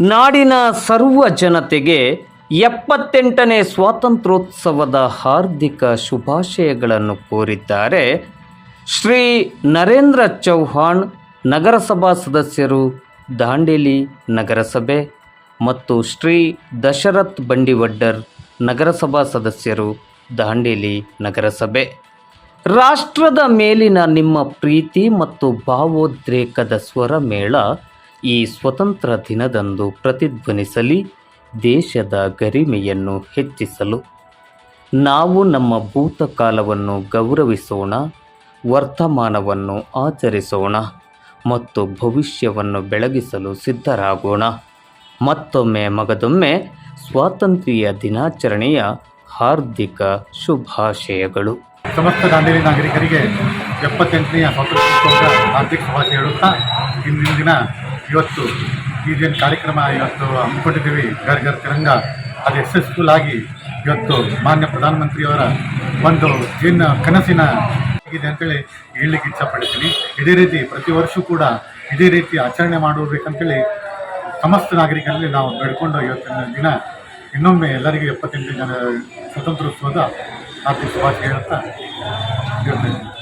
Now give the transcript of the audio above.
ನಾಡಿನ ಸರ್ವ ಜನತೆಗೆ ಎಪ್ಪತ್ತೆಂಟನೇ ಸ್ವಾತಂತ್ರ್ಯೋತ್ಸವದ ಹಾರ್ದಿಕ ಶುಭಾಶಯಗಳನ್ನು ಕೋರಿದ್ದಾರೆ ಶ್ರೀ ನರೇಂದ್ರ ಚೌಹಾಣ್ ನಗರಸಭಾ ಸದಸ್ಯರು ದಾಂಡೇಲಿ ನಗರಸಭೆ ಮತ್ತು ಶ್ರೀ ದಶರಥ್ ಬಂಡಿವಡ್ಡರ್ ನಗರಸಭಾ ಸದಸ್ಯರು ದಾಂಡೇಲಿ ನಗರಸಭೆ. ರಾಷ್ಟ್ರದ ಮೇಲಿನ ನಿಮ್ಮ ಪ್ರೀತಿ ಮತ್ತು ಭಾವೋದ್ರೇಕದ ಸ್ವರ ಮೇಳ ಈ ಸ್ವತಂತ್ರ ದಿನದಂದು ಪ್ರತಿಧ್ವನಿಸಲಿ ದೇಶದ ಗರಿಮೆಯನ್ನು ಹೆಚ್ಚಿಸಲು. ನಾವು ನಮ್ಮ ಭೂತಕಾಲವನ್ನು ಗೌರವಿಸೋಣ, ವರ್ತಮಾನವನ್ನು ಆಚರಿಸೋಣ ಮತ್ತು ಭವಿಷ್ಯವನ್ನು ಬೆಳಗಿಸಲು ಸಿದ್ಧರಾಗೋಣ. ಮತ್ತೊಮ್ಮೆ ಮಗದೊಮ್ಮೆ ಸ್ವಾತಂತ್ರ್ಯ ದಿನಾಚರಣೆಯ ಹಾರ್ದಿಕ ಶುಭಾಶಯಗಳು. ಸಮಸ್ತ ಗಾಂಧಿ ನಾಗರಿಕರಿಗೆ ಎಪ್ಪತ್ತೆಂಟನೆಯ ಸ್ವಾತಂತ್ರ್ಯ ಹಾರ್ದಿಕ ಶುಭಾಶಯ ಹೇಳುತ್ತಾ, ಇಂದಿನ ದಿನ ಇವತ್ತು ಇದೇನು ಕಾರ್ಯಕ್ರಮ ಇವತ್ತು ಹಮ್ಮಿಕೊಂಡಿದ್ದೀವಿ. ಗರ್ ಗರ್ ತಿರಂಗ. ಅದು ಯಶಸ್ಫುಲ್ ಆಗಿ ಇವತ್ತು ಮಾನ್ಯ ಪ್ರಧಾನಮಂತ್ರಿಯವರ ಒಂದು ಏನು ಕನಸಿನ ಇದೆ ಅಂತೇಳಿ ಹೇಳಲಿಕ್ಕೆ ಇಚ್ಛಪಡ್ತೀನಿ. ಇದೇ ರೀತಿ ಪ್ರತಿ ವರ್ಷ ಕೂಡ ಇದೇ ರೀತಿ ಆಚರಣೆ ಮಾಡಬೇಕಂತೇಳಿ ಸಮಸ್ತ ನಾಗರಿಕರಲ್ಲಿ ನಾವು ಬೆಳ್ಕೊಂಡು ಇವತ್ತಿನ ದಿನ ಇನ್ನೊಮ್ಮೆ ಎಲ್ಲರಿಗೂ ಎಪ್ಪತ್ತೆಂಟು ಜನ ಸ್ವತಂತ್ರೋತ್ಸವದ ಹಾರ್ದಿಕ ಶುಭಾಶಯ ಹೇಳ್ತಾ ಹೇಳ್ತಾ ಇದ್ದೀನಿ.